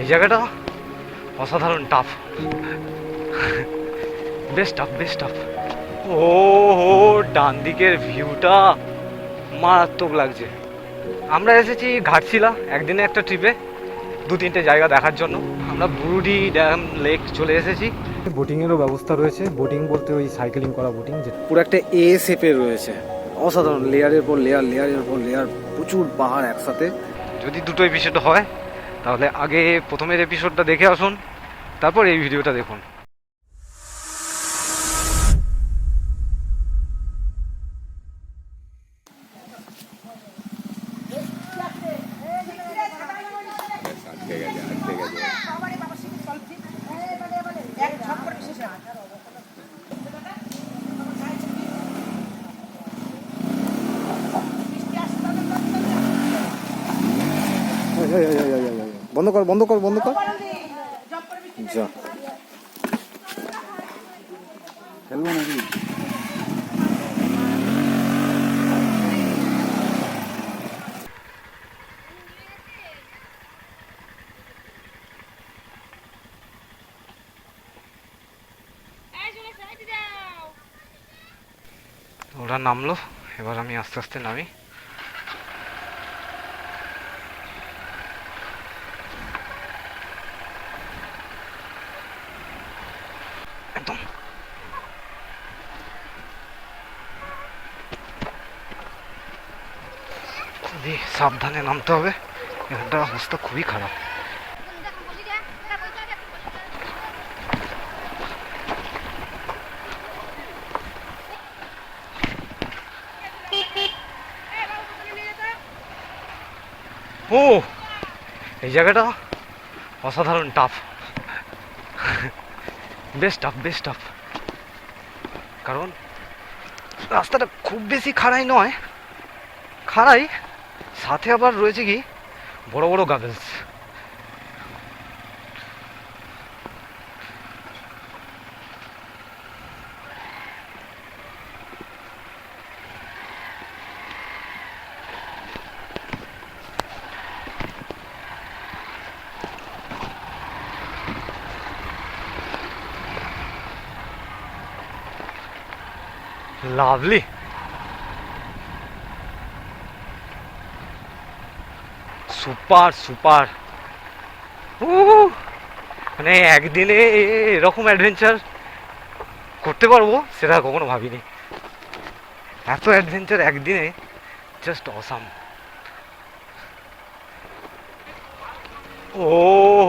এই জায়গাটা অসাধারণ টাফ বেশ টাফ বেশ টাফ ও হো ডান দিকের ভিউটা মারাত্মক লাগছে। আমরা এসেছি ঘাটশিলা, একদিনে একটা ট্রিপে দু তিনটে জায়গা দেখার জন্য। আমরা বুরুডি ড্যাম লেক চলে এসেছি। বোটিংয়েরও ব্যবস্থা রয়েছে। বোটিং বলতে ওই সাইকেলিং করা বোটিং, যে পুরো একটা এ শেপের রয়েছে। অসাধারণ লেয়ারের পর লেয়ার লেয়ারের পর লেয়ার প্রচুর পাহাড় একসাথে। যদি দুটো এপিসোড হয় তাহলে আগে প্রথমের এপিসোডটা দেখে আসুন তারপর এই ভিডিওটা দেখুন। বন্ধ কর বন্ধ কর বন্ধ কর। যা। খেলব নাকি? ওরা নামলো, এবার আমি আস্তে আস্তে নামি একদম খুবই সাবধানে নামতে হবে। এখানটার অবস্থা খুবই খারাপ। ও, এই জায়গাটা অসাধারণ টাফ বেশ টাফ বেশ টাফ কারণ রাস্তাটা খুব বেশি খাড়াই নয়। খাড়াই সাথে আবার রয়েছে কি? বড় বড় গাগলস। লাভলি। Super super. ও মানে একদিনে এরকম অ্যাডভেঞ্চার করতে পারব সেটা কখনো ভাবিনি। এত অ্যাডভেঞ্চার একদিনে জাস্ট অসাম ও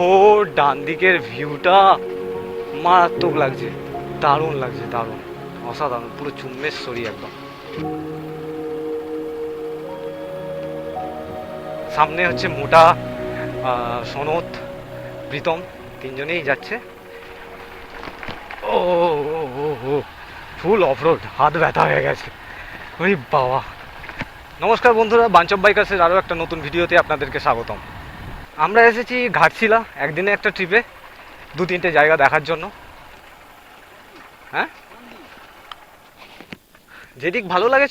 হো ডান দিকের ভিউটা মারাত্মক লাগছে, দারুণ লাগছে, দারুণ। অসাধারণ, পুরো চুম্বেশ্বরী একদম। সামনে হচ্ছে মোটা সনদ, প্রীতম, তিনজনেই যাচ্ছে। ও ফুল অফরোড হাত ব্যথা হয়ে গেছে। ওই বাবা। নমস্কার বন্ধুরা, বাঞ্চব বাইকার্সের আরও একটা নতুন ভিডিওতে আপনাদেরকে স্বাগতম। আমরা এসেছি ঘাটশিলা, একদিনে একটা ট্রিপে, দু তিনটে জায়গা দেখার জন্য। হ্যাঁ? যেদিক ভালো লাগে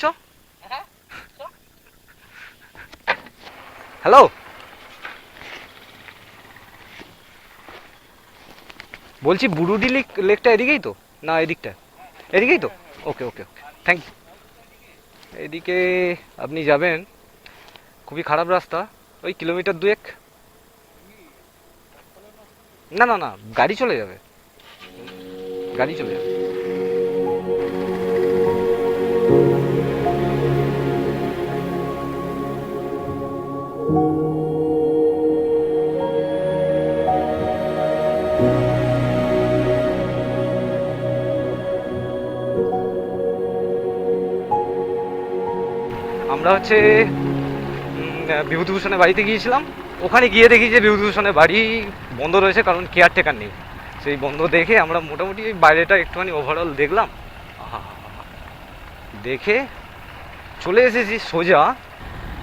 হ্যালো? বলছি বুরুডি লেক, লেকটা এদিকেই তো? না, এদিকটা। এদিকেই তো? ওকে ওকে ওকে। থ্যাংক ইউ এদিকে আপনি যাবেন। খুবই খারাপ রাস্তা। ওই কিলোমিটার দুয়েক। না না না, গাড়ি চলে যাবে। গাড়ি চলে যাবে। আমরা হচ্ছে বিভূতিভূষণের বাড়িতে গিয়েছিলাম। ওখানে গিয়ে দেখি যে বিভূতিভূষণের বাড়ি বন্ধ রয়েছে, কারণ কেয়ারটেকার নেই। সেই বন্ধ দেখে আমরা মোটামুটি বাইরেটা একটুখানি ওভারঅল দেখলাম। দেখে চলে এসেছি সোজা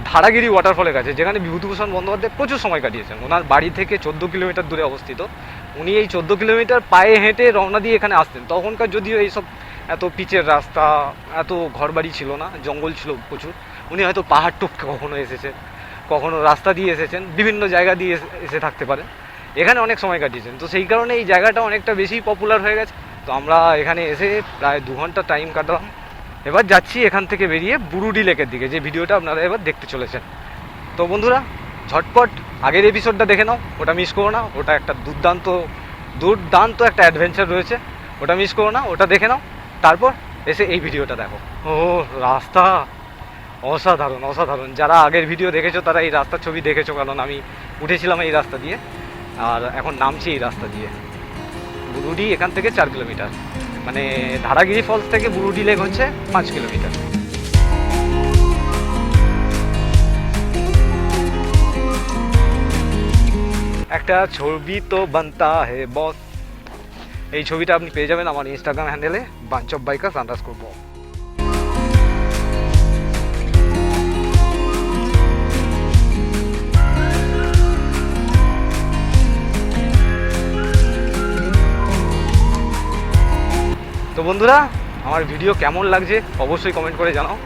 ধারাগিরি ওয়াটারফলের কাছে, যেখানে বিভূতিভূষণ বন্দ্যোপাধ্যায় প্রচুর সময় কাটিয়েছেন। ওনার বাড়ি থেকে চোদ্দ কিলোমিটার দূরে অবস্থিত। উনি এই চোদ্দ কিলোমিটার পায়ে হেঁটে রওনা দিয়ে এখানে আসতেন। তখনকার যদিও এইসব এত পিচের রাস্তা, এত ঘরবাড়ি ছিল না, জঙ্গল ছিল প্রচুর। উনি হয়তো পাহাড় টপকে কখনো এসেছেন, কখনো রাস্তা দিয়ে এসেছেন, বিভিন্ন জায়গা দিয়ে এসে- থাকতে পারেন। এখানে অনেক সময় কাটিয়েছেন। তো সেই কারণে এই জায়গাটা অনেকটা বেশি পপুলার হয়ে গেছে। তো আমরা এখানে এসে প্রায় দু ঘণ্টা টাইম কাটালাম। এবার যাচ্ছি এখান থেকে বেরিয়ে বুরুডি লেকের দিকে, যে ভিডিওটা আপনারা এবার দেখতে চলেছেন। তো বন্ধুরা, ঝটপট আগের এপিসোডটা দেখে নাও, ওটা মিস করো না। ওটা একটা দুর্দান্ত দুর্দান্ত একটা অ্যাডভেঞ্চার রয়েছে। ওটা মিস করো না, ওটা দেখে নাও। তারপর এসে এই ভিডিওটা দেখো। ও রাস্তা! অসাধারণ অসাধারণ। যারা আগের ভিডিও দেখেছ, তারা এই রাস্তার ছবি দেখেছ, কারণ আমি উঠেছিলাম এই রাস্তা দিয়ে, আর এখন নামছি এই রাস্তা দিয়ে। বুরুডি এখান থেকে চার কিলোমিটার। মানে ধারাগিরি ফলস থেকে বুরুডি লেক হচ্ছে পাঁচ কিলোমিটার। একটা ছবি তো বানতা হে বস এই ছবিটা আপনি পেয়ে যাবেন আমার ইনস্টাগ্রাম হ্যান্ডেলে bunch of bikers underscore বন্ধুরা, আমার ভিডিও কেমন লাগছে অবশ্যই কমেন্ট করে জানাও।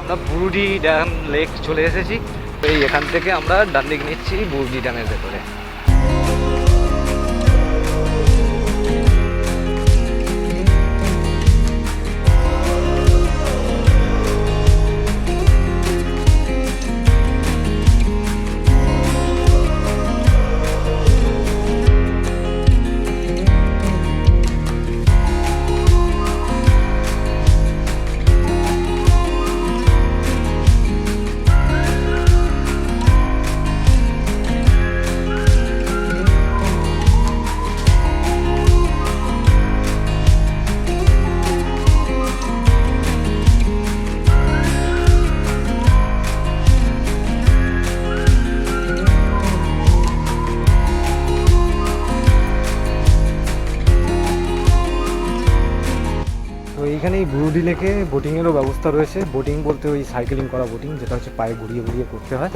আমরা বুরুডি ড্যাম লেক চলে এসেছি। এই এখান থেকে আমরা ডান দিক নিচ্ছি বুরুডি ড্যামের ভেতরে। বোটিংয়েরও ব্যবস্থা রয়েছে। বোটিং বলতে ওই সাইকেলিং করা বোটিং, যেটা হচ্ছে পায়ে ঘুরিয়ে ঘুরিয়ে করতে হয়।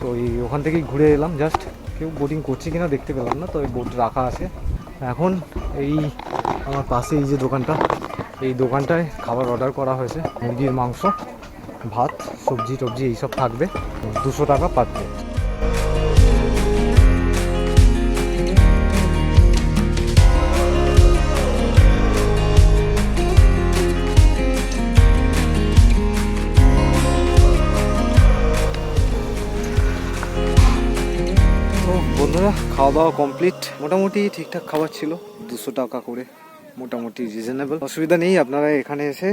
তো ওই ওখান থেকেই ঘুরে এলাম জাস্ট কেউ বোটিং করছে কিনা দেখতে পেলাম না তো ওই বোট রাখা আছে। এখন এই আমার পাশে এই যে দোকানটা, এই দোকানটায় খাবার অর্ডার করা হয়েছে। মুরগির মাংস, ভাত সবজি টবজি এইসব থাকবে। দুশো টাকা পার প্লেট খাওয়া দাওয়া কমপ্লিট মোটামুটি ঠিকঠাক খাবার ছিল, দুশো টাকা করে, মোটামুটি রিজনেবল অসুবিধা নেই, আপনারা এখানে এসে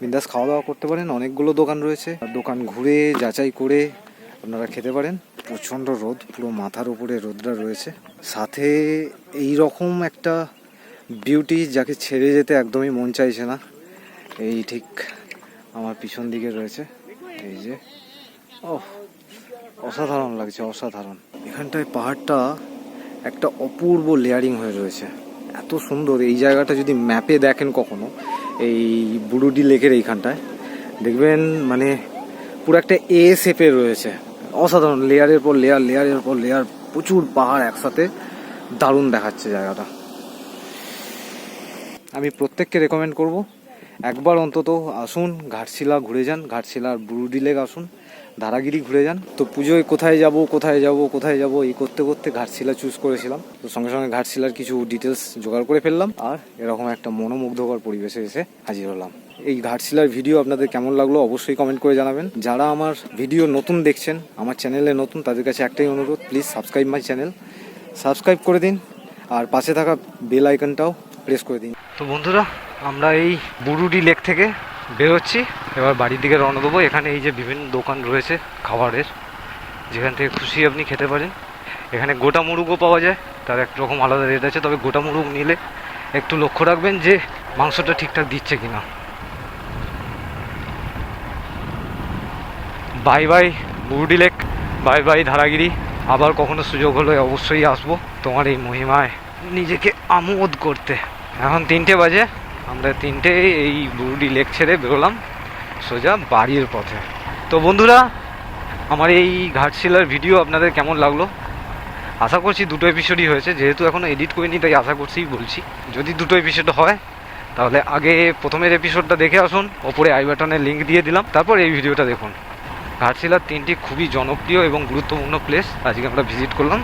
বিন্দাস খাওয়া দাওয়া করতে পারেন, অনেকগুলো দোকান রয়েছে। দোকান ঘুরে, যাচাই করে আপনারা খেতে পারেন। প্রচণ্ড রোদ, পুরো মাথার উপরে রোদটা রয়েছে। সাথে এই রকম একটা বিউটি যাকে ছেড়ে যেতে একদমই মন চাইছে না, এই ঠিক আমার পিছন দিকে রয়েছে। এই যে ও অসাধারণ লাগছে, অসাধারণ। এখানটায় পাহাড়টা একটা অপূর্ব লেয়ারিং হয়ে রয়েছে। এত সুন্দর। এই জায়গাটা যদি ম্যাপে দেখেন কখনো, এই বুড়ুডি লেকের এইখানটায়, দেখবেন মানে পুরো একটা এ শেপে রয়েছে। অসাধারণ। লেয়ারের পর লেয়ার, লেয়ারের পর লেয়ার, প্রচুর পাহাড় একসাথে দারুণ দেখাচ্ছে জায়গাটা। আমি প্রত্যেককে রেকমেন্ড করব, একবার অন্তত আসুন, ঘাটশিলা ঘুরে যান, ঘাটশিলার বুরুডি লেক আসুন। ধারাগিরি ঘুরে যান। তো পুজোয় কোথায় যাব কোথায় যাব কোথায় যাব, এই করতে করতে ঘাটশিলা চুজ করেছিলাম। তো সঙ্গে সঙ্গে ঘাটশিলার কিছু ডিটেলস জোগাড় করে ফেললাম আর এরকম একটা মনোমুগ্ধকর পরিবেশে এসে হাজির হলাম। এই ঘাটশিলার ভিডিও আপনাদের কেমন লাগল অবশ্যই কমেন্ট করে জানাবেন। যারা আমার ভিডিও নতুন দেখছেন, আমার চ্যানেলে নতুন, তাদের কাছে একটাই অনুরোধ please subscribe my channel subscribe করে দিন আর পাশে থাকা বেল আইকনটাও প্রেস করে দিন। তো বন্ধুরা, আমরা এই বুরুডি লেক থেকে বেরোচ্ছি এবার বাড়ির দিকে রওনা দেবো। এখানে এই যে বিভিন্ন দোকান রয়েছে খাবারের, যেখান থেকে খুশি আপনি খেতে পারেন। এখানে গোটা মুরগও পাওয়া যায়, তার এক রকম আলাদা রেট আছে। তবে গোটা মুরুগ নিলে একটু লক্ষ্য রাখবেন যে মাংসটা ঠিকঠাক দিচ্ছে কিনা। Bye bye Burudi lake, bye bye Dharagiri. আবার কখনো সুযোগ হলে অবশ্যই আসব তোমার এই মহিমায় নিজেকে আমোদ করতে। এখন তিনটে বাজে। আমরা তিনটে এই বুড়ি লেক ছেড়ে বেরোলাম সোজা বাড়ির পথে। তো বন্ধুরা, আমার এই ঘাটশিলার ভিডিও আপনাদের কেমন লাগল? আশা করছি দুটো এপিসোডই হয়েছে, যেহেতু এখনও এডিট করিনি, তাই আশা করছি বলছি, যদি দুটো এপিসোড হয়, তাহলে আগে প্রথমের এপিসোডটা দেখে আসুন, ওপরে আই বাটনের লিঙ্ক দিয়ে দিলাম, তারপর এই ভিডিওটা দেখুন। ঘাটশিলার তিনটি খুবই জনপ্রিয় এবং গুরুত্বপূর্ণ প্লেস আজকে আমরা ভিজিট করলাম,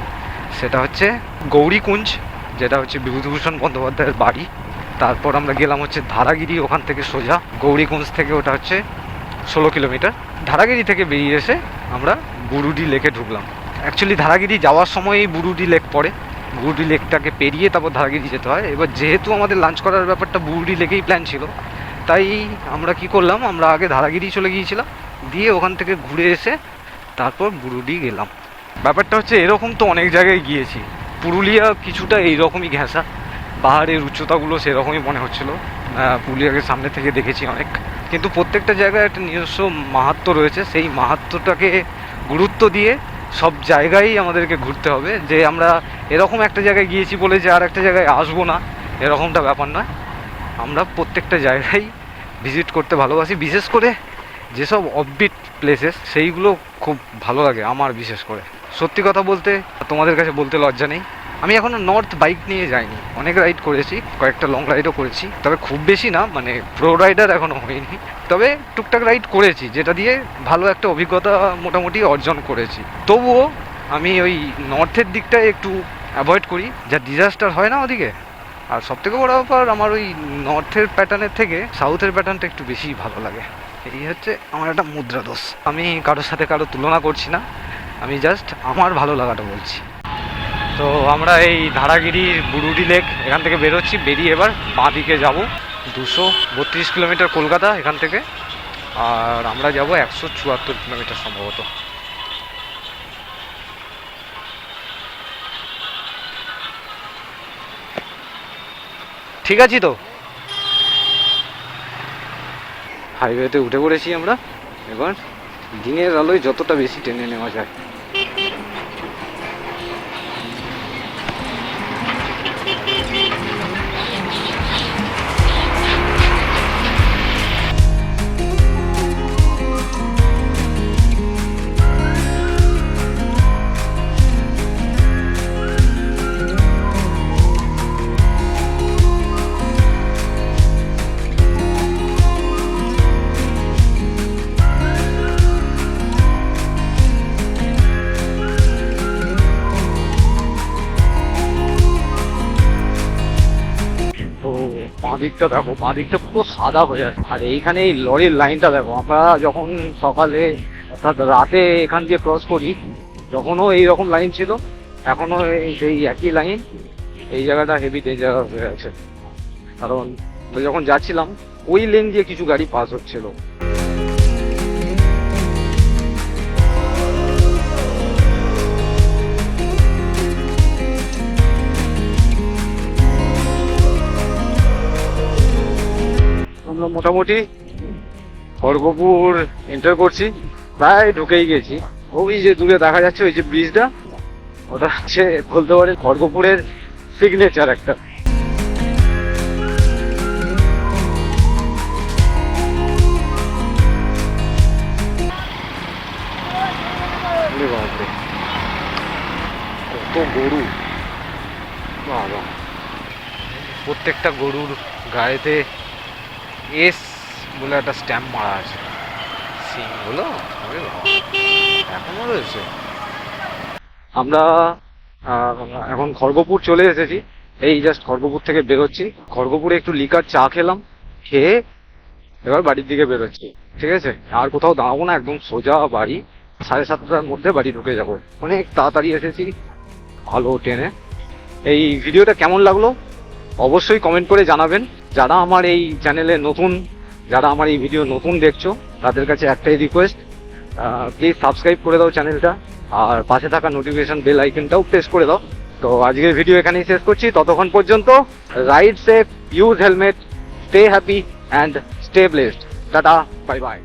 সেটা হচ্ছে গৌরীকুঞ্জ, যেটা হচ্ছে বিভূতিভূষণ বন্দ্যোপাধ্যায়ের বাড়ি। তারপর আমরা গেলাম হচ্ছে ধারাগিরি, ওখান থেকে সোজা গৌরীকুঞ্জ থেকে, ওটা হচ্ছে ষোলো কিলোমিটার। ধারাগিরি থেকে বেরিয়ে এসে আমরা বুরুডি লেকে ঢুকলাম। অ্যাকচুয়ালি ধারাগিরি যাওয়ার সময়ই বুরুডি লেক পড়ে। বুরুডি লেকটাকে পেরিয়ে তারপর ধারাগিরি যেতে হয়। এবার যেহেতু আমাদের লাঞ্চ করার ব্যাপারটা বুরুডি লেকেই প্ল্যান ছিল, তাই আমরা কি করলাম, আমরা আগে ধারাগিরি চলে গিয়েছিলাম। দিয়ে ওখান থেকে ঘুরে এসে তারপর বুরুডি গেলাম। ব্যাপারটা হচ্ছে, এরকম তো অনেক জায়গায় গিয়েছি। পুরুলিয়া কিছুটা এইরকমই ঘেঁষা। পাহাড়ের উচ্চতাগুলো সেরকমই মনে হচ্ছিল। পুরুলিয়াকে সামনে থেকে দেখেছি অনেক। কিন্তু প্রত্যেকটা জায়গায় একটা নিজস্ব মাহাত্ম্য রয়েছে। সেই মাহাত্ম্যটাকে গুরুত্ব দিয়ে সব জায়গায় আমাদেরকে ঘুরতে হবে। যে আমরা এরকম একটা জায়গায় গিয়েছি বলে যে আর একটা জায়গায় আসব না, এরকমটা ব্যাপার নয়। আমরা প্রত্যেকটা জায়গায় ভিজিট করতে ভালোবাসি। বিশেষ করে যেসব অফবিট প্লেসেস সেইগুলো খুব ভালো লাগে আমার বিশেষ করে। সত্যি কথা বলতে তোমাদের কাছে বলতে লজ্জা নেই। আমি এখনও নর্থ বাইক নিয়ে যাইনি। অনেক রাইড করেছি, কয়েকটা লং রাইডও করেছি, তবে খুব বেশি না মানে প্রো রাইডার এখনও হয়নি তবে টুকটাক রাইড করেছি, যেটা দিয়ে ভালো একটা অভিজ্ঞতা মোটামুটি অর্জন করেছি। তবুও আমি ওই নর্থের দিকটায় একটু অ্যাভয়েড করি, যা ডিজাস্টার হয় না ওদিকে। আর সব থেকে বড় ব্যাপার, আমার ওই নর্থের প্যাটার্নের থেকে সাউথের প্যাটার্নটা একটু বেশি ভালো লাগে। এই হচ্ছে আমার একটা মুদ্রা দোষ। আমি কারোর সাথে কারও তুলনা করছি না, আমি জাস্ট আমার ভালো লাগাটা বলছি। তো আমরা এই ধারাগিরির বুরুডি লেক এখান থেকে বেরোচ্ছি, বেরিয়ে এবার বাঁ দিকে যাব। দুশো বত্রিশ কিলোমিটার কলকাতা এখান থেকে, আর আমরা যাব একশো চুয়াত্তর কিলোমিটার সম্ভবত। ঠিক আছি তো? হাইওয়েতে উঠে পড়েছি আমরা, এবার দিনের আলোয় যতটা বেশি টেনে নেওয়া যায়। দিকটা দেখো, বাঁ দিকটা পুরো সাদা হয়ে আছে। আর এইখানে এই লরির লাইনটা দেখো, আমরা যখন সকালে অর্থাৎ রাতে এখান দিয়ে ক্রস করি, যখনও এইরকম লাইন ছিল, এখনও সেই একই লাইন এই জায়গাটা হেভি ডেঞ্জার হয়ে আছে। কারণ যখন যাচ্ছিলাম, ওই লেন দিয়ে কিছু গাড়ি পাস হচ্ছিল। মোটামুটি খড়গপুর এন্টার করছি, প্রায় ঢুকেই গেছি। ওই যে দূরে দেখা যাচ্ছে, ওই যে ব্রিজটা ওটা হচ্ছে বলতে পারে খড়গপুরের সিগনেচার একটা। কত গরু। বাবা। প্রত্যেকটা গরুর গায়েতে এস বলে একটা স্ট্যাম্প মারা আছে। সিং হলো? ওরে রয়েছে। আমরা এখন খড়গপুর চলে এসেছি। এই জাস্ট খড়গপুর থেকে বেরোচ্ছি। খড়গপুরে একটু লিকার চা খেলাম, খেয়ে এবার বাড়ির দিকে বেরোচ্ছি। ঠিক আছে? আর কোথাও দাঁড়াবো না, একদম সোজা বাড়ি। সাড়ে সাতটার মধ্যে বাড়ি ঢুকে যাব। অনেক তাড়াতাড়ি এসেছি। ভালো ট্রেনে। এই ভিডিওটা কেমন লাগল? অবশ্যই কমেন্ট করে জানাবেন। যারা আমার এই চ্যানেলে নতুন, যারা আমার এই ভিডিও নতুন দেখছ, তাদের কাছে একটাই রিকোয়েস্ট প্লিজ সাবস্ক্রাইব করে দাও চ্যানেলটা আর পাশে থাকা নোটিফিকেশন বেল আইকনটাও প্রেস করে দাও। তো আজকের ভিডিও এখানেই শেষ করছি। ততক্ষণ পর্যন্ত ride safe use helmet stay happy and stay blessed tata bye bye